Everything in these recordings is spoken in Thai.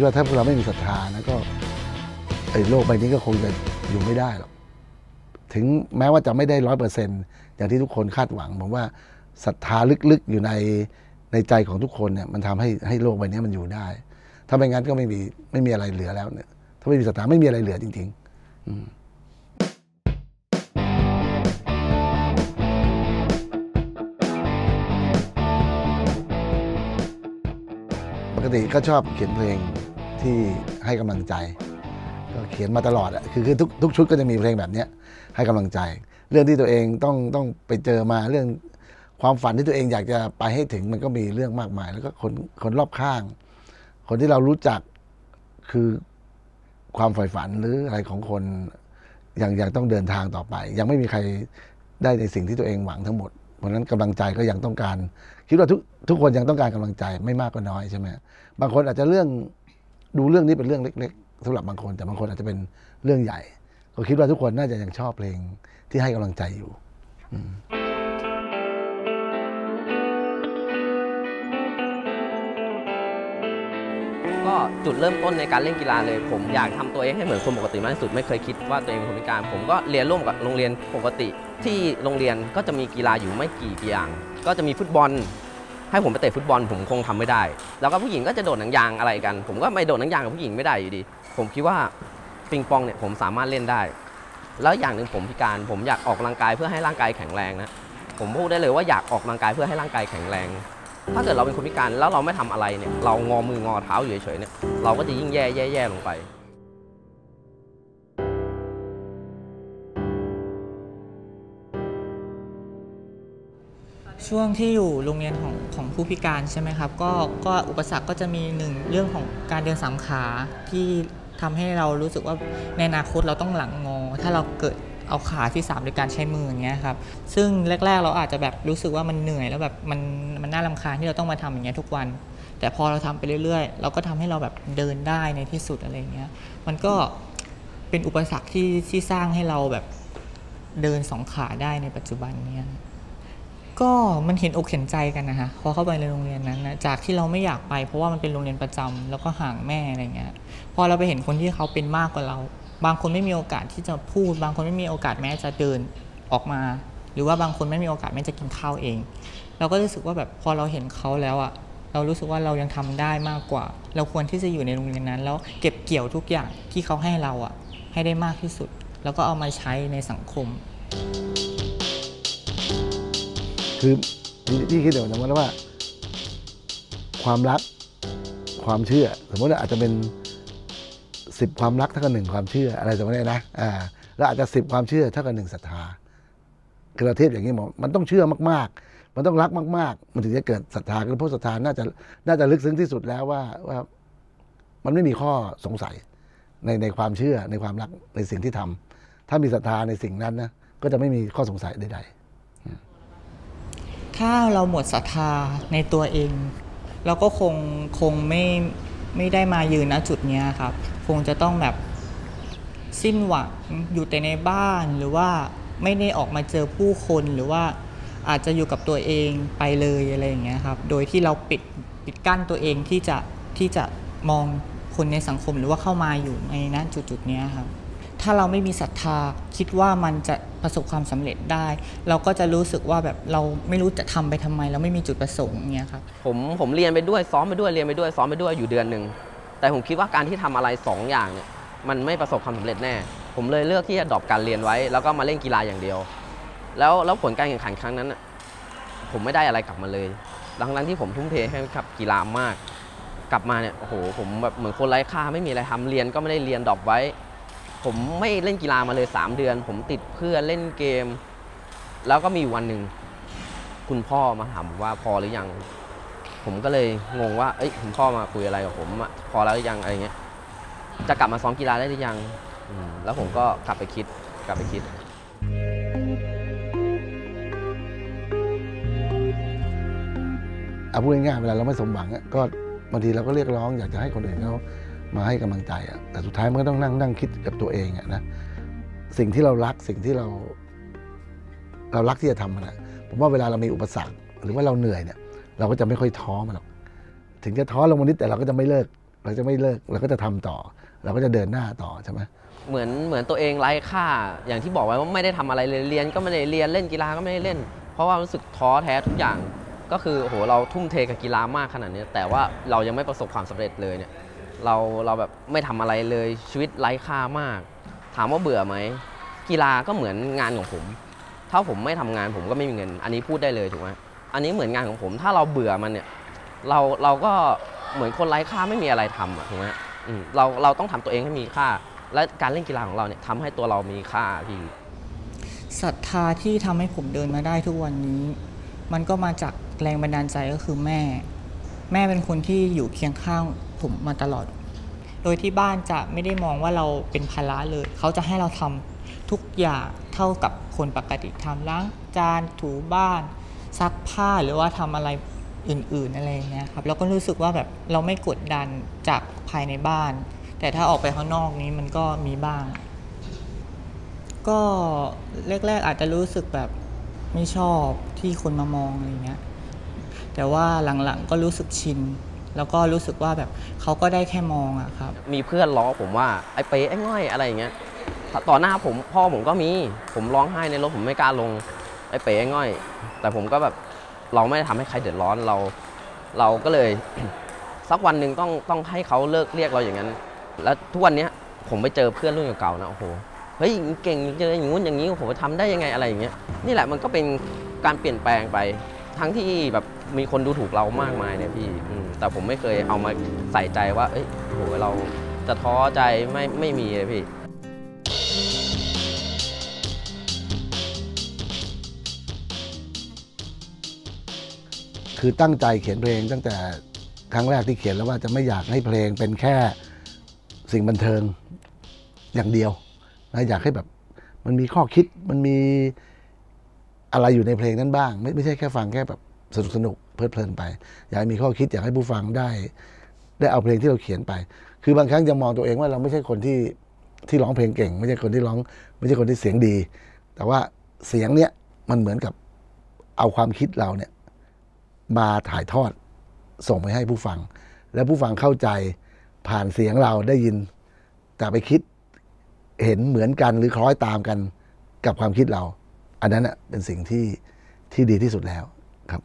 ดว่าถ้าพวกเราไม่มีศรัทธานะก็ไอ้โลกใบนี้ก็คงจะอยู่ไม่ได้หรอกถึงแม้ว่าจะไม่ได้ร้อยเปอร์เซ็นต์อย่างที่ทุกคนคาดหวังผมว่าศรัทธาลึกๆอยู่ในในใจของทุกคนเนี่ยมันทำให้ให้โลกใบนี้มันอยู่ได้ ถ้าไม่งั้นก็ไม่มีไม่มีอะไรเหลือแล้วเนี่ยถ้าไม่มีศรัทธาไม่มีอะไรเหลือจริง ๆ อืมปกติก็ชอบเขียนเพลง ที่ให้กำลังใจ ก็เขียนมาตลอดอะคือคือทุกทุกชุดก็จะมีเพลงแบบเนี้ยให้กำลังใจ เรื่องที่ตัวเองต้องต้องไปเจอมาเรื่องความฝันที่ตัวเองอยากจะไปให้ถึงมันก็มีเรื่องมากมาย แล้วก็คนคนรอบข้าง คนที่เรารู้จักคือความฝ่ฝันหรืออะไรของคนยังยังต้องเดินทางต่อไป ยังไม่มีใครได้ในสิ่งที่ตัวเองหวังทั้งหมดเพราะนั้นกำลังใจก็ยังต้องการ คิดว่าทุกทุกคนยังต้องการกำลังใจไม่มากก็น้อยใช่ไหมบางคนอาจจะเรื่อง ดูเรื่องนี้เป็นเรื่องเล็ก ๆสำหรับบางคน แต่บางคนอาจจะเป็นเรื่องใหญ่ ก็คิดว่าทุกคนน่าจะยังชอบเพลงที่ให้กำลังใจอยู่ก็จุดเริ่มต้นในการเล่นกีฬาเลย ผมอยากทำตัวเองให้เหมือนคนปกติมากที่สุดไม่เคยคิดว่าตัวเองเป็นคนพิการ ผมก็เรียนร่วมกับโรงเรียนปกติ ที่โรงเรียนก็จะมีกีฬาอยู่ไม่กี่อย่าง ก็จะมีฟุตบอล ให้ผมไปเตะฟุตบอลผมคงทำไม่ได้ แล้วก็ผู้หญิงก็จะโดดหนังยางอะไรกัน ผมก็ไม่โดดหนังยางกับผู้หญิงไม่ได้อยู่ดี ผมคิดว่าปิงปองเนี่ยผมสามารถเล่นได้ แล้วอย่างหนึ่งผมพิการ ผมอยากออกกำลังกายเพื่อให้ร่างกายแข็งแรงนะ ผมพูดได้เลยว่าอยากออกกำลังกายเพื่อให้ร่างกายแข็งแรง ถ้าเกิดเราเป็นคนพิการแล้วเราไม่ทำอะไรเนี่ย เรางอมืองอเท้าอยู่เฉยๆเนี่ย เราก็จะยิ่งแย่แย่แย่ลงไป ช่วงที่อยู่โรงเรียนของของผู้พิการใช่ไหมครับก็ก็อุปสรรคก็จะมีหนึ่งเรื่องของการเดินสามขาที่ทำให้เรารู้สึกว่าในอนาคตเราต้องหลังงอ ถ้าเราเกิดเอาขาที่ 3 โดยการใช้มืออย่างเงี้ยครับ ซึ่งแรก ๆ เราอาจจะแบบรู้สึกว่ามันเหนื่อยแล้วแบบมันมันน่ารำคาญที่เราต้องมาทำอย่างเงี้ยทุกวัน แต่พอเราทำไปเรื่อย ๆ เราก็ทำให้เราแบบเดินได้ในที่สุดอะไรเงี้ย มันก็เป็นอุปสรรคที่ที่สร้างให้เราแบบเดินสองขาได้ในปัจจุบันเนี้ย ก็มันเห็นอกเห็นใจกันนะฮะพอเข้าไปในโรงเรียนนั้นนะจากที่เราไม่อยากไป เพราะว่ามันเป็นโรงเรียนประจำแล้วก็ห่างแม่อะไรเงี้ยพอเราไปเห็นคนที่เขาเป็นมากกว่าเรา บางคนไม่มีโอกาสที่จะพูด บางคนไม่มีโอกาสแม้จะเดินออกมา หรือว่าบางคนไม่มีโอกาสแม้จะกินข้าวเอง เราก็รู้สึกว่าแบบพอเราเห็นเขาแล้วอะเรารู้สึกว่าเรายังทำได้มากกว่า เราควรที่จะอยู่ในโรงเรียนนั้น แล้วเก็บเกี่ยวทุกอย่างที่เขาให้เราอะให้ได้มากที่สุด แล้วก็เอามาใช้ในสังคม คือพี่คิดเดี๋ยวนะว่า ความรักความเชื่อ สมมติว่าอาจจะเป็นสิบความรักเท่ากับหนึ่งความเชื่ออะไรสมมตินี้นะอ่าแล้วอาจจะสิบความเชื่อเท่ากับหนึ่งศรัทธาคือเราเทียบอย่างนี้หมอมันต้องเชื่อมาก ๆ มันต้องรักมาก ๆ มันถึงจะเกิดศรัทธาคือเพราะศรัทธาน่าจะน่าจะลึกซึ้งที่สุดแล้วว่าว่า มันไม่มีข้อสงสัยในในความเชื่อในความรักในสิ่งที่ทำถ้ามีศรัทธาในสิ่งนั้นนะก็จะไม่มีข้อสงสัยใดๆ ถ้าเราหมดศรัทธาในตัวเอง เราก็คงคงไม่ไม่ได้มายืนณจุดนี้ครับ คงจะต้องแบบสิ้นหวังอยู่แต่ในบ้านหรือว่าไม่ได้ออกมาเจอผู้คนหรือว่าอาจจะอยู่กับตัวเองไปเลยอะไรอย่างเงี้ยครับ โดยที่เราปิดปิดกั้นตัวเองที่จะที่จะมองคนในสังคมหรือว่าเข้ามาอยู่ในณจุดจุดนี้ครับ ถ้าเราไม่มีศรัทธาคิดว่ามันจะประสบความสำเร็จได้ เราก็จะรู้สึกว่าแบบเราไม่รู้จะทำไปทำไม เราไม่มีจุดประสงค์เงี้ยครับผมผมเรียนไปด้วยซ้อมไปด้วยเรียนไปด้วยซ้อมไปด้วยอยู่เดือนหนึ่งแต่ผมคิดว่าการที่ทำอะไรสองอย่างเนี่ยมันไม่ประสบความสำเร็จแน่ ผมเลยเลือกที่จะดรอปการเรียนไว้ แล้วก็มาเล่นกีฬาอย่างเดียว แล้วแล้วผลการแข่งขันครั้งนั้นผมไม่ได้อะไรกลับมาเลยทั้งๆที่ผมทุ่มเทให้กับกีฬามาก กลับมาเนี่ยโอ้โหผมแบบเหมือนคนไร้ค่าไม่มีอะไรทำเรียนก็ไม่ได้เรียนดรอปไว้ ผมไม่เล่นกีฬามาเลย 3 เดือน ผมติดเพื่อนเล่นเกม แล้วก็มีวันหนึ่งคุณพ่อมาถามผมว่าพอหรือยัง ผมก็เลยงงว่า เอ้ยคุณพ่อมาคุยอะไรกับผมอะพอแล้วหรือยังอะไรเงี้ย จะกลับมาซ้อมกีฬาได้หรือยังแล้วผมก็กลับไปคิดกลับไปคิด เอาพูดง่ายๆเวลาเราไม่สมหวังอะก็บางทีเราก็เรียกร้องอยากจะให้คนอื่นเขา มาให้กำลังใจอะแต่สุดท้ายมันก็ต้องนั่งนั่งคิดกับตัวเองอะนะสิ่งที่เรารักสิ่งที่เรา เรารักที่จะทำมันอะผมว่าเวลาเรามีอุปสรรค หรือว่าเราเหนื่อยเนี่ย เราก็จะไม่ค่อยท้อมันหรอกถึงจะท้อลงมานิดแต่เราก็จะไม่เลิก เราจะไม่เลิกเราก็จะทำต่อ เราก็จะเดินหน้าต่อใช่ไหมเหมือนเหมือนตัวเองไร้ค่า อย่างที่บอกไว้ว่าไม่ได้ทำอะไรเลยเรียนก็ไม่ได้เรียนเล่นกีฬาก็ไม่ได้เล่น เพราะว่ารู้สึกท้อแท้ทุกอย่าง ก็คือโอ้โหเราทุ่มเทกับกีฬามากขนาดนี้แต่ว่าเรายังไม่ประสบความสำเร็จเลยเนี่ย เราเราแบบไม่ทำอะไรเลยชีวิตไร้ค่ามาก ถามว่าเบื่อไหมกีฬาก็เหมือนงานของผม ถ้าผมไม่ทำงานผมก็ไม่มีเงิน อันนี้พูดได้เลยถูกไหมอันนี้เหมือนงานของผม ถ้าเราเบื่อมันเนี่ยเราเราก็เหมือนคนไร้ค่าไม่มีอะไรทำอะถูกไหมอืมเราเราต้องทำตัวเองให้มีค่า และการเล่นกีฬาของเราเนี่ยทำให้ตัวเรามีค่าพี่ศรัทธาที่ทำให้ผมเดินมาได้ทุกวันนี้ มันก็มาจากแรงบันดาลใจก็คือแม่ แม่เป็นคนที่อยู่เคียงข้าง ผมมาตลอด โดยที่บ้านจะไม่ได้มองว่าเราเป็นภาระเลย เขาจะให้เราทำทุกอย่างเท่ากับคนปกติทำล้างจานถูบ้านซักผ้าหรือว่าทำอะไรอื่นๆอะไรเงี้ยครับแล้วก็รู้สึกว่าแบบเราไม่กดดันจากภายในบ้าน แต่ถ้าออกไปข้างนอกนี้มันก็มีบ้าง ก็แรกๆอาจจะรู้สึกแบบไม่ชอบที่คนมามองอะไรเงี้ยแต่ว่าหลังๆก็รู้สึกชิน แล้วก็รู้สึกว่าแบบเขาก็ได้แค่มองอะครับ มีเพื่อนล้อผมว่าไอ้เป๊ะไอ้ง่อยอะไรอย่างเงี้ยต่อหน้าผมพ่อผมก็มีผมร้องไห้ในรถผมไม่กล้าลงไอ้เป๊ะไอ้ง่อย แต่ผมก็แบบเราไม่ได้ทำให้ใครเดือดร้อนเรา เราก็เลย สักวันหนึ่งต้องต้องให้เขาเลิกเรียกเราอย่างนั้น แล้วทุกวันเนี้ยผมไปเจอเพื่อนรุ่นเก่าๆนะโอ้โหเฮ้ยเก่งเจออย่างงู้นอย่างนี้โอ้โหทำได้ยังไงอะไรอย่างเงี้ยนี่แหละมันก็เป็นการเปลี่ยนแปลงไป ทั้งที่แบบมีคนดูถูกเรามากมายเนี่ยพี่อืมแต่ผมไม่เคยเอามาใส่ใจว่า เอ้ยโหเราจะท้อใจไม่ไม่มีเลยพี่คือตั้งใจเขียนเพลงตั้งแต่ครั้งแรกที่เขียนแล้วว่าจะไม่อยากให้เพลงเป็นแค่สิ่งบันเทิงอย่างเดียวนะอยากให้แบบมันมีข้อคิดมันมี อะไรอยู่ในเพลงนั้นบ้าง ไม่ไม่ใช่แค่ฟังแค่แบบสนุกสนุกเพลิดเพลินไป อยากมีข้อคิดอยากให้ผู้ฟังได้ ได้เอาเพลงที่เราเขียนไป คือบางครั้งจะมองตัวเองว่าเราไม่ใช่คนที่ที่ร้องเพลงเก่ง ไม่ใช่คนที่ร้อง ไม่ใช่คนที่เสียงดี แต่ว่าเสียงเนี้ยมันเหมือนกับเอาความคิดเราเนี่ยมาถ่ายทอดส่งไปให้ผู้ฟัง แล้วผู้ฟังเข้าใจผ่านเสียงเราได้ยิน แต่ไปคิดเห็นเหมือนกันหรือคล้อยตามกันกับความคิดเรา อันนั้นเป็นสิ่งที่ที่ดีที่สุดแล้วครับ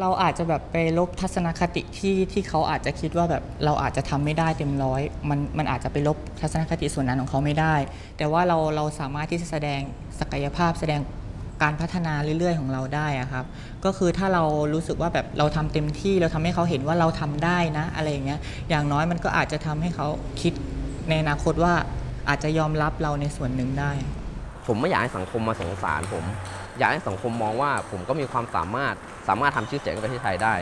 เราอาจจะแบบไปลบทัศนคติที่ที่เขาอาจจะคิดว่าแบบเราอาจจะทำไม่ได้เต็มร้อยมันมันอาจจะไปลบทัศนคติส่วนนั้นของเขาไม่ได้ แต่ว่าเราเราสามารถที่จะแสดงศักยภาพแสดงการพัฒนาเรื่อยๆ ของเราได้อะครับ ก็คือถ้าเรารู้สึกว่าแบบเราทำเต็มที่เราทำให้เขาเห็นว่าเราทำได้นะอะไรอย่างเงี้ย อย่างน้อยมันก็อาจจะทำให้เขาคิดในอนาคตว่าอาจจะยอมรับเราในส่วนหนึ่งได้ ผมไม่อยากให้สังคมมาสงสารผม อยากให้สังคมมองว่าผมก็มีความสามารถสามารถทำชื่อเสียงให้ประเทศไทยได้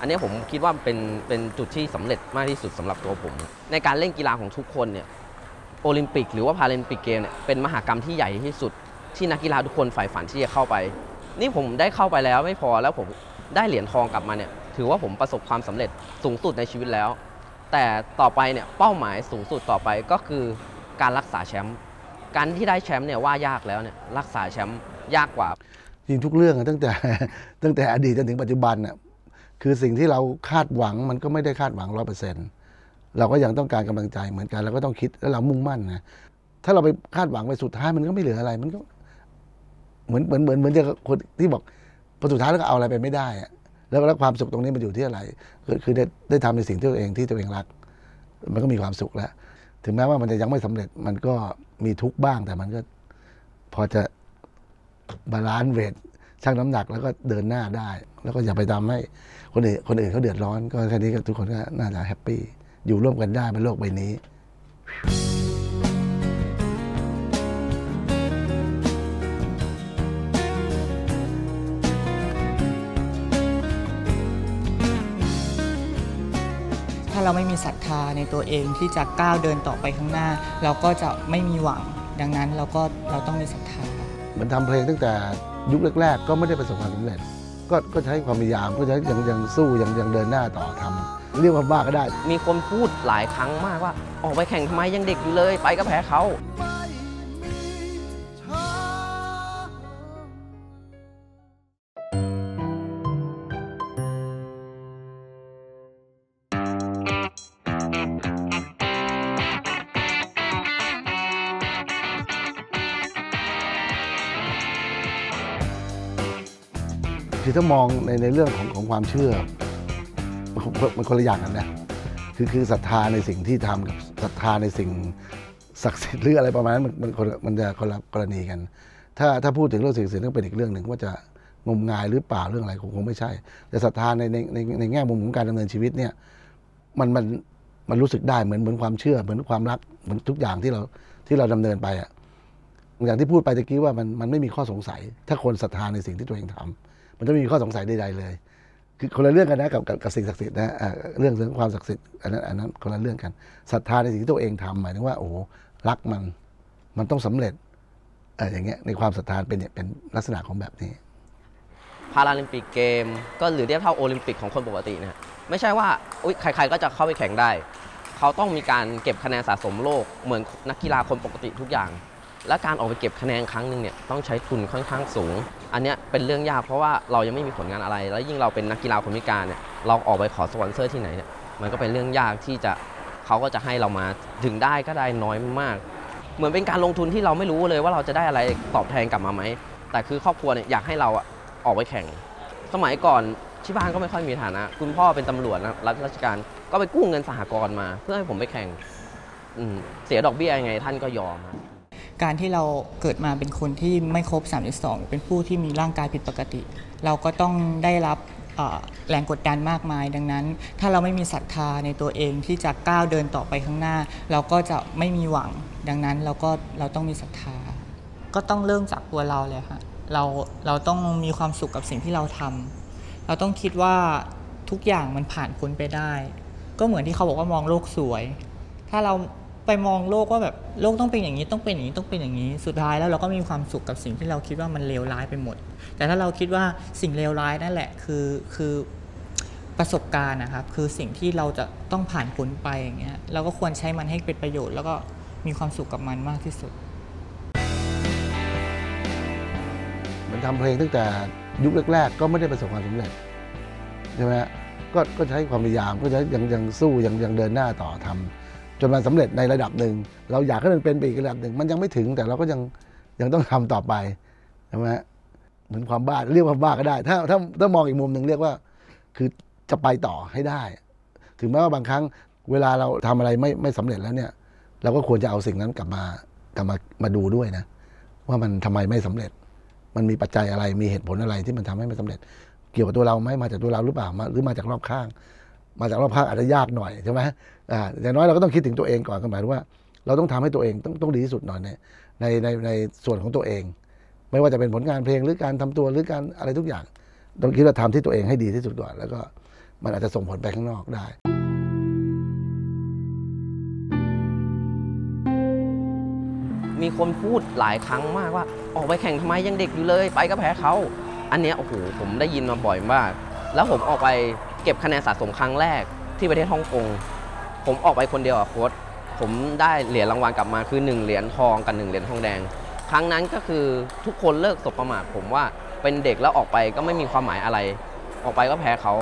อันนี้ผมคิดว่าเป็นเป็นจุดที่สำเร็จมากที่สุดสำหรับตัวผม ในการเล่นกีฬาของทุกคนเนี่ยโอลิมปิก หรือว่าพาราลิมปิกเกมเนี่ยเป็นมหากรรมที่ใหญ่ที่สุด ที่นักกีฬาทุกคนใฝ่ฝันที่จะเข้าไป นี่ผมได้เข้าไปแล้วไม่พอแล้วผมได้เหรียญทองกลับมาเนี่ยถือว่าผมประสบความสำเร็จสูงสุดในชีวิตแล้ว แต่ต่อไปเนี่ยเป้าหมายสูงสุดต่อไปก็คือการรักษาแชมป์ การที่ได้แชมป์เนี่ยว่ายากแล้วเนี่ยรักษาแชมป์ยากกว่า จริงทุกเรื่องอะตั้งแต่ ตั้งแต่อดีตจนถึงปัจจุบันน่ะคือสิ่งที่เราคาดหวังมันก็ไม่ได้คาดหวังร้อยเปอร์เซ็นต์เราก็ยังต้องการกำลังใจเหมือนกันเราก็ต้องคิดแล้วเรามุ่งมั่นนะถ้าเราไปคาดหวังไปสุดท้ายมันก็ไม่เหลืออะไร มันก็ เหมือนเหมือนเหมือนเหมือนจะคนที่บอกพอสุดท้ายแล้วก็เอาอะไรไปไม่ได้อะแล้วแล้วความสุขตรงนี้มันอยู่ที่อะไรคือคือได้ได้ทำในสิ่งที่ตัวเองที่ตัวเองรัก มันก็มีความสุขแล้ว ถึงแม้ว่ามันจะยังไม่สำเร็จ มันก็มีทุกบ้าง แต่มันก็พอจะบาลานซ์เวทชั่งน้ำหนักแล้วก็เดินหน้าได้ แล้วก็อย่าไปทำให้คนอื่นคนอื่นเขาเดือดร้อน ก็แค่นี้ก็ทุกคนก็น่าจะแฮปปี้อยู่ร่วมกันได้บนโลกใบนี้ เราไม่มีศรัทธาในตัวเองที่จะก้าวเดินต่อไปข้างหน้า เราก็จะไม่มีหวัง ดังนั้นเราก็เราต้องมีศรัทธาเหมันทำเพลงตั้งแต่ยุคแรก ๆ ก็ไม่ได้ประสบความสำเร็จก็ก็ใช้ความพยายามก็ใช้ยังยังสู้ยังยังเดินหน้าต่อทำเรียกว่าบ้าก็ได้ มีคนพูดหลายครั้งมากว่า ออกไปแข่งทำไมยังเด็กอยู่เลย ไปก็แพ้เขา คือถ้ามองในในเรื่องของของความเชื่อมันมันคนละอย่างกันนะคือคือศรัทธาในสิ่งที่ทำกับศรัทธาในสิ่งศักดิ์สิทธิ์หรืออะไรประมาณนั้นมันมันคนมันจะคนละกรณีกัน ถ้าถ้าพูดถึงเรื่องสิ่งศักดิ์สิทธิ์ก็เป็นอีกเรื่องหนึ่งว่าจะงมงายหรือเปล่าเรื่องอะไรคงคงไม่ใช่ แต่ศรัทธาในในในในแง่มุมของการดำเนินชีวิตเนี่ยมันมันมันรู้สึกได้เหมือนเหมือนความเชื่อ เหมือนความรักเหมือนทุกอย่างที่เราที่เราดำเนินไปอะอย่างที่พูดไปตะกี้ว่ามันมันไม่มีข้อสงสัย ถ้าคนศรัทธาในสิ่งที่ตัวเองทำ มันจะไม่มีข้อสงสัยใดๆเลย คือคนละเรื่องกันนะกับกับสิ่งศักดิ์สิทธิ์นะอ่าเรื่องเรื่องความศักดิ์สิทธิ์อันนั้นอันนั้นคนละเรื่องกันศรัทธาในสิ่งที่ตัวเองทำหมายถึงว่าโอ้รักมันมันต้องสำเร็จเอออย่างเงี้ยในความศรัทธาเป็นเนี่ยเป็นลักษณะของแบบนี้พาราลิมปิกเกม ก็หรือเทียบเท่าโอลิมปิกของคนปกตินะฮะไม่ใช่ว่าอุ๊ยใคร ๆ ก็จะเข้าไปแข่งได้ เขาต้องมีการเก็บคะแนนสะสมโลกเหมือนนักกีฬาคนปกติทุกอย่าง และการออกไปเก็บคะแนนครั้งหนึ่งเนี่ยต้องใช้ทุนค่อนข้างสูง อันเนี้ยเป็นเรื่องยากเพราะว่าเรายังไม่มีผลงานอะไร แล้วยิ่งเราเป็นนักกีฬาคนพิการเนี่ยเราออกไปขอสปอนเซอร์ที่ไหนเนี่ยมันก็เป็นเรื่องยากที่จะเขาก็จะให้เรามาถึงได้ก็ได้น้อยมาก เหมือนเป็นการลงทุนที่เราไม่รู้เลยว่าเราจะได้อะไรตอบแทนกลับมาไหมแต่คือครอบครัวเนี่ยอยากให้เราออกไปแข่ง สมัยก่อนที่บ้านก็ไม่ค่อยมีฐานะ คุณพ่อเป็นตำรวจนะรับราชการก็ไปกู้เงินสหกรณ์มา เพื่อให้ผมไปแข่งเสียดอกเบี้ยยังไงท่านก็ยอมครับ การที่เราเกิดมาเป็นคนที่ไม่ครบ 32 เป็นผู้ที่มีร่างกายผิดปกติ เราก็ต้องได้รับแรงกดดันมากมาย ดังนั้น ถ้าเราไม่มีศรัทธาในตัวเองที่จะก้าวเดินต่อไปข้างหน้า เราก็จะไม่มีหวัง ดังนั้นเราก็เราต้องมีศรัทธา ก็ต้องเริ่มจากตัวเราเลยค่ะเราเราต้องมีความสุขกับสิ่งที่เราทำเราต้องคิดว่าทุกอย่างมันผ่านพ้นไปได้ ก็เหมือนที่เขาบอกว่ามองโลกสวย ถ้าเรา ไปมองโลกว่าแบบโลกต้องเป็นอย่างนี้ต้องเป็นอย่างนี้ต้องเป็นอย่างนี้ สุดท้ายแล้วเราก็มีความสุขกับสิ่งที่เราคิดว่ามันเลวร้ายไปหมด แต่ถ้าเราคิดว่าสิ่งเลวร้ายนั่นแหละคือคือประสบการณ์นะครับ คือสิ่งที่เราจะต้องผ่านพ้นไปอย่างเงี้ยเราก็ควรใช้มันให้เป็นประโยชน์ แล้วก็มีความสุขกับมันมากที่สุด มันทำเพลงตั้งแต่ยุคแรก ๆ ก็ไม่ได้ประสบความสำเร็จใช่ไหมฮะก็ก็ใช้ความพยายามก็จะยังยังสู้ยังยังเดินหน้าต่อทำ จนมันสำเร็จในระดับหนึ่ง เราอยากให้มันเป็นไปอีกระดับหนึ่ง มันยังไม่ถึงแต่เราก็ยังยังต้องทำต่อไปใช่ไหมเหมือนความบ้าเรียกว่าบ้าก็ได้ ถ้าถ้าถ้ามองอีกมุมหนึ่งเรียกว่า คือจะไปต่อให้ได้ ถึงแม้ว่าบางครั้งเวลาเราทำอะไรไม่ไม่สำเร็จแล้วเนี่ย เราก็ควรจะเอาสิ่งนั้นกลับมากลับมามาดูด้วยนะ ว่ามันทำไมไม่สำเร็จ มันมีปัจจัยอะไรมีเหตุผลอะไรที่มันทำให้ไม่สำเร็จ เกี่ยวกับตัวเราไหมมาจากตัวเราหรือเปล่ามาหรือมาจากรอบข้าง มาจากรอบข้างอาจจะยากหน่อยใช่ไหมอ่าอย่างน้อยเราก็ต้องคิดถึงตัวเองก่อนก็หมายถึงว่า เราต้องทำให้ตัวเองต้องต้องดีที่สุดหน่อยในในในในส่วนของตัวเอง ไม่ว่าจะเป็นผลงานเพลงหรือการทำตัวหรือการอะไรทุกอย่าง ต้องคิดว่าทำที่ตัวเองให้ดีที่สุดก่อน แล้วก็มันอาจจะส่งผลไปข้างนอกได้มีคนพูดหลายครั้งมากว่า ออกไปแข่งทำไมยังเด็กอยู่เลย ไปก็แพ้เขา อันเนี้ยโอ้โหผมได้ยินมาบ่อยมาก แล้วผมออกไป เก็บคะแนนสะสมครั้งแรกที่ประเทศฮ่องกง ผมออกไปคนเดียวอะโค้ชผมได้เหรียญรางวัลกลับมาคือ1เหรียญทองกับ1เหรียญทองแดง ครั้งนั้นก็คือทุกคนเลิกสบประมาทผมว่าเป็นเด็กแล้วออกไปก็ไม่มีความหมายอะไร ออกไปก็แพ้เขา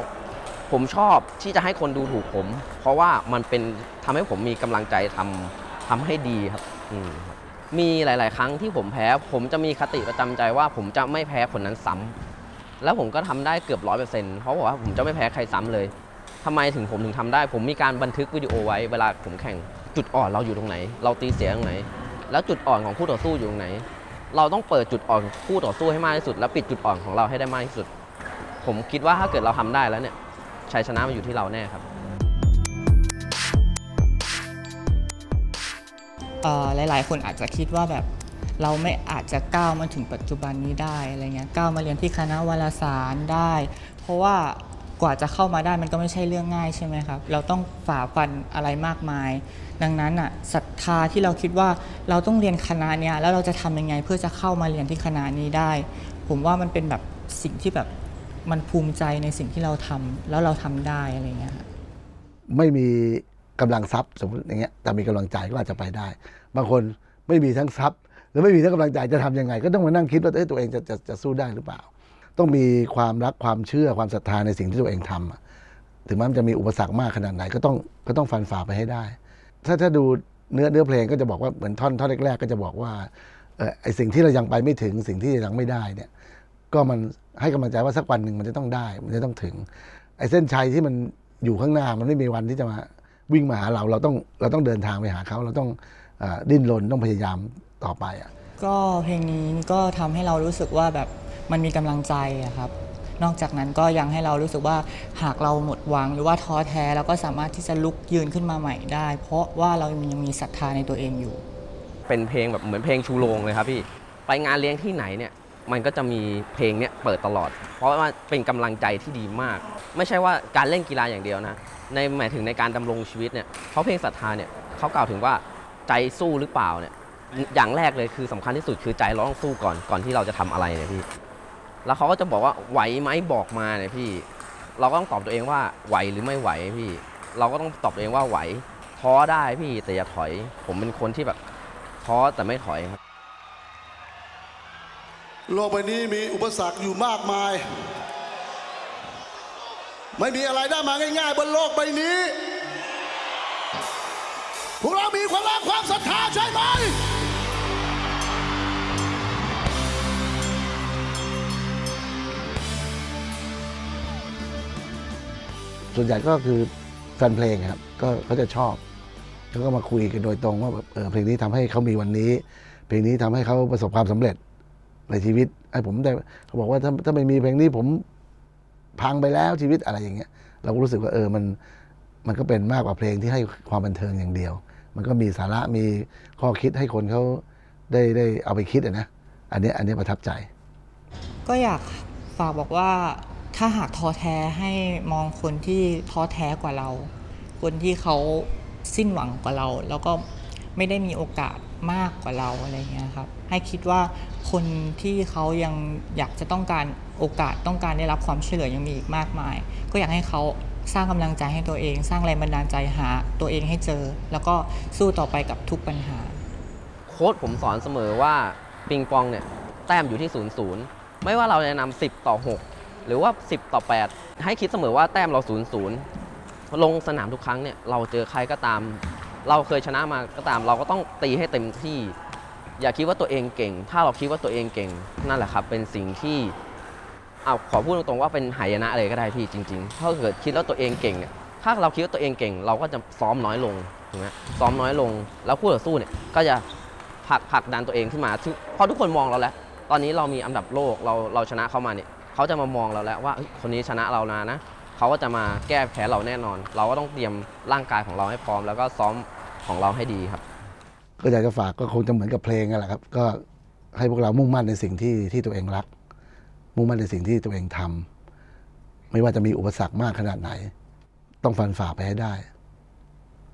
ผมชอบที่จะให้คนดูถูกผม เพราะว่ามันเป็นทำให้ผมมีกำลังใจทำทำให้ดีครับมครับมีหลาย ๆ ครั้งที่ผมแพ้ ผมจะมีคติประจำใจว่าผมจะไม่แพ้คนนั้นซ้ำ แล้วผมก็ทำได้เกือบร้อยเปอร์เซ็นต์เพราะว่าผมจะไม่แพ้ใครซ้ำเลยทำไมถึงผมถึงทำได้ ผมมีการบันทึกวิดีโอไว้เวลาผมแข่งจุดอ่อนเราอยู่ตรงไหน เราตีเสียตรงไหน แล้วจุดอ่อนของคู่ต่อสู้อยู่ตรงไหน เราต้องเปิดจุดอ่อนคู่ต่อสู้ให้มากที่สุด แล้วปิดจุดอ่อนของเราให้ได้มากที่สุด ผมคิดว่าถ้าเกิดเราทำได้แล้วเนี่ยชัยชนะมันอยู่ที่เราแน่ครับหลายๆ คนอาจจะคิดว่าแบบ เราไม่อาจจะก้าวมาถึงปัจจุบันนี้ได้อะไรเงี้ยก้าวมาเรียนที่คณะวารสารได้ เพราะว่ากว่าจะเข้ามาได้มันก็ไม่ใช่เรื่องง่ายใช่ไหมครับ เราต้องฝ่าฟันอะไรมากมาย ดังนั้นอะศรัทธาที่เราคิดว่าเราต้องเรียนคณะเนี้ยแล้วเราจะทำยังไงเพื่อจะเข้ามาเรียนที่คณะนี้ได้ ผมว่ามันเป็นแบบสิ่งที่แบบมันภูมิใจในสิ่งที่เราทำแล้วเราทำได้อะไรเงี้ยไม่มีกำลังทรัพย์สมมติอย่างเงี้ยแต่มีกำลังใจก็อาจจะไปได้ บางคนไม่มีทั้งทรัพย์ รือไม่มีทั้งกำลังใจจะทำยังไง ก็ต้องมานั่งคิดว่าเอ้ยตัวเองจะจะจะสู้ได้หรือเปล่า ต้องมีความรักความเชื่อความศรัทธาในสิ่งที่ตัวเองทำอะถึงแม้มันจะมีอุปสรรคมากขนาดไหนก็ต้องก็ต้องฟันฝ่าไปให้ได้ ถ้าถ้าดูเนื้อเนื้อเพลงก็จะบอกว่าเหมือนท่อนท่อนแรกๆ ก็จะบอกว่าไอสิ่งที่เรายังไปไม่ถึงสิ่งที่ยังไม่ได้เนี่ยก็มันให้กำลังใจว่าสักวันหนึ่งมันจะต้องได้ มันจะต้องถึงไอเส้นชัยที่มันอยู่ข้างหน้ามันไม่มีวันที่จะมาวิ่งมาหาเราเราต้องเราต้องเดินทางไปหาเขาเราต้อง ดิ้นรนต้องพยายามต่อไปอะก็เพลงนี้ก็ทำให้เรารู้สึกว่าแบบมันมีกำลังใจอะครับ นอกจากนั้นก็ยังให้เรารู้สึกว่าหากเราหมดหวังหรือว่าท้อแท้เราก็สามารถที่จะลุกยืนขึ้นมาใหม่ได้ เพราะว่าเรายังมีศรัทธาในตัวเองอยู่ เป็นเพลงแบบเหมือนเพลงชูโรงเลยครับพี่ไปงานเลี้ยงที่ไหนเนี่ยมันก็จะมีเพลงเนี้ยเปิดตลอด เพราะว่าเป็นกำลังใจที่ดีมาก ไม่ใช่ว่าการเล่นกีฬาอย่างเดียวนะในหมายถึงในการดำรงชีวิตเนี่ยเพราะเพลงศรัทธาเนี่ยเขากล่าวถึงว่า ใจสู้หรือเปล่าเนี่ย อย่างแรกเลยคือสำคัญที่สุดคือใจเราต้องสู้ก่อนก่อนที่เราจะทำอะไรเนี่ยพี่ แล้วเขาก็จะบอกว่าไหวไหมบอกมาเนี่ยพี่ เราก็ต้องตอบตัวเองว่าไหวหรือไม่ไหวพี่ เราก็ต้องตอบตัวเองว่าไหว ท้อได้พี่แต่อย่าถอย ผมเป็นคนที่แบบท้อแต่ไม่ถอยครับ โลกใบนี้มีอุปสรรคอยู่มากมาย ไม่มีอะไรได้มาง่ายๆ บนโลกใบนี้ พวกเรามีความรักความศรัทธาใช่ไหมส่วนใหญ่ก็คือแฟนเพลงครับก็เขาจะชอบแล้วก็มาคุยกันโดยตรงว่าแบบเออเพลงนี้ทำให้เขามีวันนี้ เพลงนี้ทำให้เขาประสบความสำเร็จในชีวิตไอ้ผมได้เขาบอกว่าถ้าถ้าไม่มีเพลงนี้ผมพังไปแล้วชีวิตอะไรอย่างเงี้ย เราก็รู้สึกว่าเออมันมันก็เป็นมากกว่าเพลงที่ให้ความบันเทิงอย่างเดียว มันก็มีสาระมีข้อคิดให้คนเขาได้ได้เอาไปคิดอะนะอันนี้อันนี้ประทับใจ ก็อยากฝากบอกว่าถ้าหากท้อแท้ให้มองคนที่ท้อแท้กว่าเรา คนที่เขาสิ้นหวังกว่าเรา แล้วก็ไม่ได้มีโอกาสมากกว่าเราอะไรเงี้ยครับให้คิดว่าคนที่เขายังอยากจะต้องการโอกาสต้องการได้รับความช่วยเหลือยังมีอีกมากมาย ก็อยากให้เขา สร้างกำลังใจให้ตัวเอง สร้างแรงบันดาลใจหาตัวเองให้เจอ แล้วก็สู้ต่อไปกับทุกปัญหา โค้ชผมสอนเสมอว่าปิงปองเนี่ยแต้มอยู่ที่0ูนย์ไม่ว่าเราจะนำ10 ต่อ 6 หรือว่า 10 ต่อ 8 ให้คิดเสมอว่าแต้มเรา0ูนย์ลงสนามทุกครั้งเนี่ยเราเจอใครก็ตาม เราเคยชนะมาก็ตาม เราก็ต้องตีให้เต็มที่ อย่าคิดว่าตัวเองเก่ง ถ้าเราคิดว่าตัวเองเก่ง นั่นแหละครับเป็นสิ่งที่ เอาขอพูดตรงๆว่าเป็นหายนะเลยก็ได้พี่จริงๆถ้าเกิดคิดว่าตัวเองเก่งเนี่ยถ้าเราคิดว่าตัวเองเก่ง เราก็จะซ้อมน้อยลงถูกไหมซ้อมน้อยลง แล้วคู่ต่อสู้เนี่ยก็จะผลักผลักดันตัวเองขึ้นมาเพราะทุกคนมองเราแล้ว ตอนนี้เรามีอันดับโลกเราเราชนะเขามาเนี่ยเขาจะมามองเราแล้วว่าคนนี้ชนะเรานานะเขาก็จะมาแก้แพ้เราแน่นอน เราก็ต้องเตรียมร่างกายของเราให้พร้อม แล้วก็ซ้อมของเราให้ดีครับ ก็อยากจะฝากก็คงจะเหมือนกับเพลงนั่นแหละครับ ก็ให้พวกเรามุ่งมั่นในสิ่งที่ที่ตัวเองรัก มุ่งมั่นในสิ่งที่ตัวเองทำไม่ว่าจะมีอุปสรรคมากขนาดไหน ต้องฟันฝ่าไปให้ได้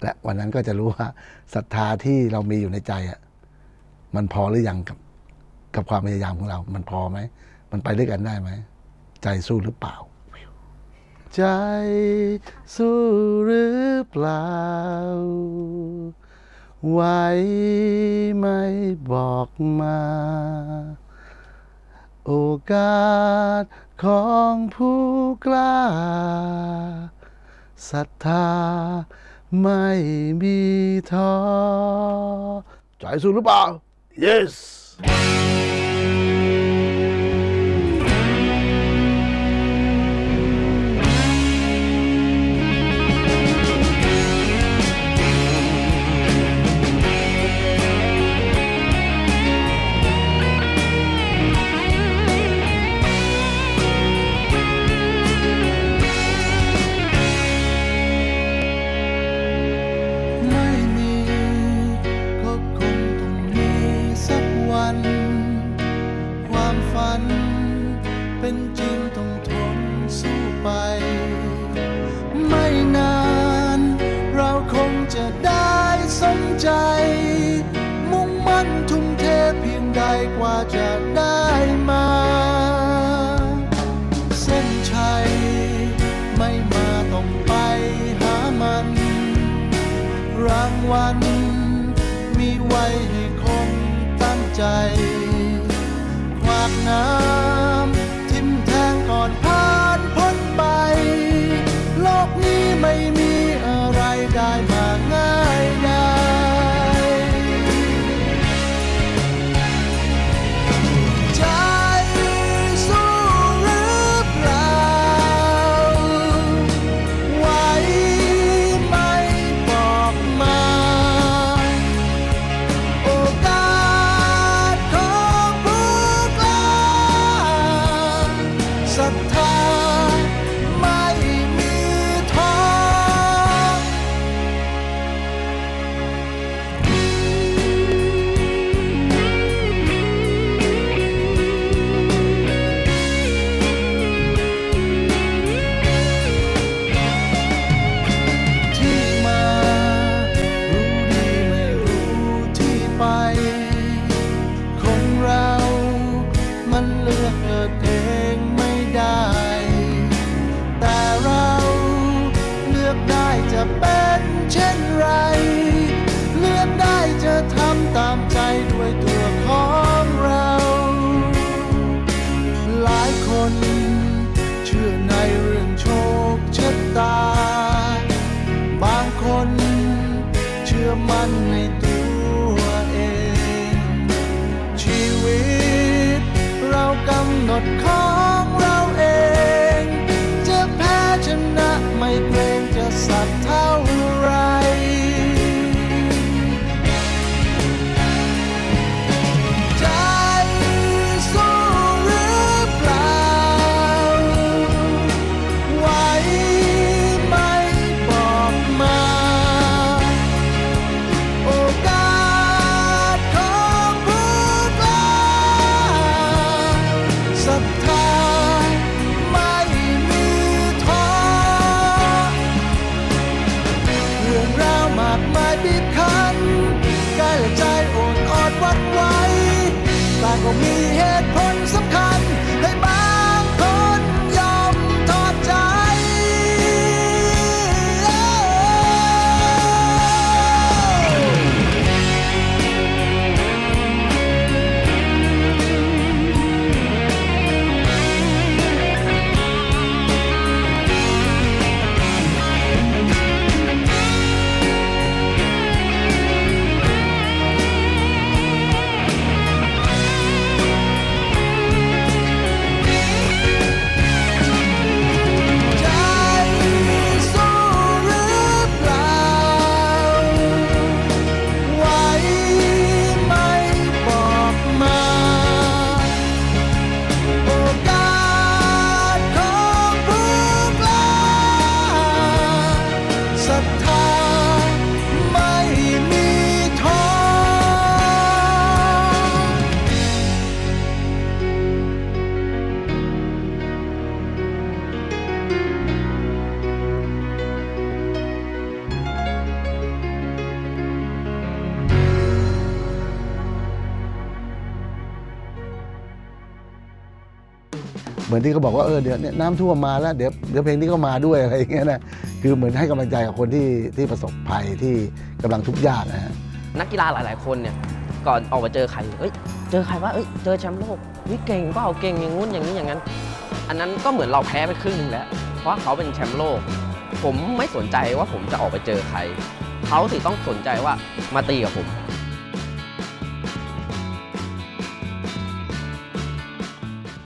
และวันนั้นก็จะรู้ว่าศรัทธาที่เรามีอยู่ในใจอะมันพอหรือยังกับกับความพยายามของเรา มันพอไหม มันไปด้วยกันได้ไหม ใจสู้หรือเปล่า ใจสู้หรือเปล่า ไหวไหม่บอกมา โอกาสของผู้กล้าศรัทธาไม่มีท้อใจสู้หรือเปล่า yes มือนที่เขาบอกว่าเออเดี๋ยวนี่ยน้ำท่วมมาแล้วเดี๋ยวเดี๋ยวเพลงนี้ก็มาด้วยอะไรอย่างเงี้ยนะคือเหมือนให้กำลังใจกับคนที่ที่ประสบภัยที่กำลังทุกข์ยากนะฮะนักกีฬาหลาย ๆ คนเนี่ยก่อนออกมาเจอใครเอ้ยเจอใครว่าเอ้ยเจอแชมป์โลกวิเก่งก็เอาเก่งอย่างงู้นอย่างนี้อย่างนั้น อันนั้นก็เหมือนเราแพ้ไปครึ่งหนึงแล้ว เพราะเขาเป็นแชมป์โลก ผมไม่สนใจว่าผมจะออกไปเจอใคร เขาถึงต้องสนใจว่ามาตีกับผม